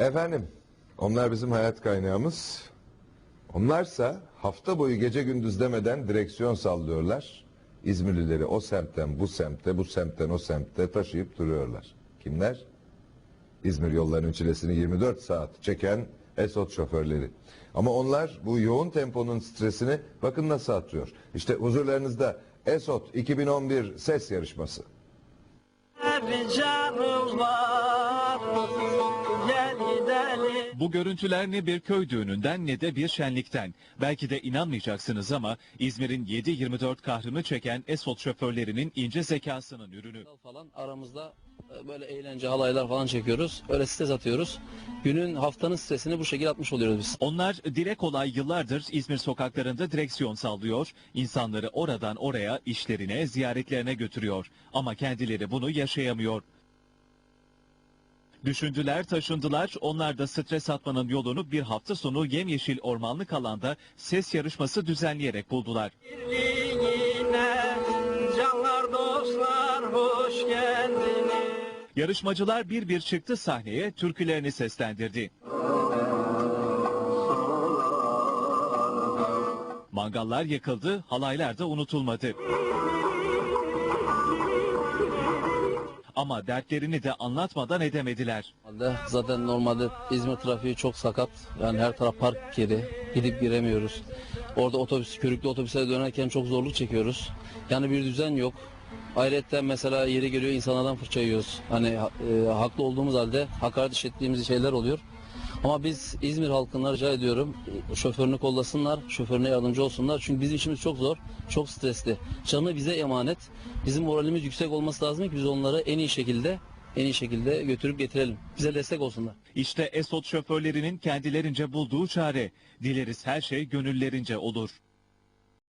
Efendim, onlar bizim hayat kaynağımız. Onlarsa hafta boyu gece gündüz demeden direksiyon sallıyorlar. İzmirlileri o semtten bu semte, bu semtten o semte taşıyıp duruyorlar. Kimler? İzmir yollarının çilesini 24 saat çeken Esot şoförleri. Ama onlar bu yoğun temponun stresini bakın nasıl atıyor. İşte huzurlarınızda Esot 2011 ses yarışması. Var Gel gidelim Bu görüntüler ne bir köy düğününden ne de bir şenlikten. Belki de inanmayacaksınız ama İzmir'in 7-24 kahrını çeken Esot şoförlerinin ince zekasının ürünü. falan aramızda e, böyle eğlence halaylar falan çekiyoruz. Öyle stres atıyoruz. Günün haftanın stresini bu şekilde atmış oluyoruz biz. Onlar dile kolay yıllardır İzmir sokaklarında direksiyon sallıyor, insanları oradan oraya, işlerine, ziyaretlerine götürüyor. Ama kendileri bunu yaşayamıyor. Düşündüler, taşındılar. Onlar da stres atmanın yolunu bir hafta sonu yemyeşil ormanlık alanda ses yarışması düzenleyerek buldular. Birliğine Canlar dostlar hoş geldiniz Yarışmacılar bir bir çıktı sahneye, türkülerini seslendirdi. Mangallar yakıldı, halaylar da unutulmadı. Ama dertlerini de anlatmadan edemediler. Zaten normalde İzmir trafiği çok sakat. Yani her taraf park yeri. Gidip giremiyoruz. Orada otobüs, körüklü otobüse dönerken çok zorluk çekiyoruz. Yani bir düzen yok. Ayrıca mesela yeri geliyor insanlardan fırça yiyoruz. Hani e, haklı olduğumuz halde hakaret işlettiğimiz şeyler oluyor. Ama biz İzmir halkına rica ediyorum şoförünü kollasınlar, şoförüne yardımcı olsunlar. Çünkü bizim işimiz çok zor, çok stresli. Canı bize emanet. Bizim moralimiz yüksek olması lazım ki biz onları en iyi şekilde en iyi şekilde götürüp getirelim. Bize destek olsunlar. İşte Esot şoförlerinin kendilerince bulduğu çare. Dileriz her şey gönüllerince olur.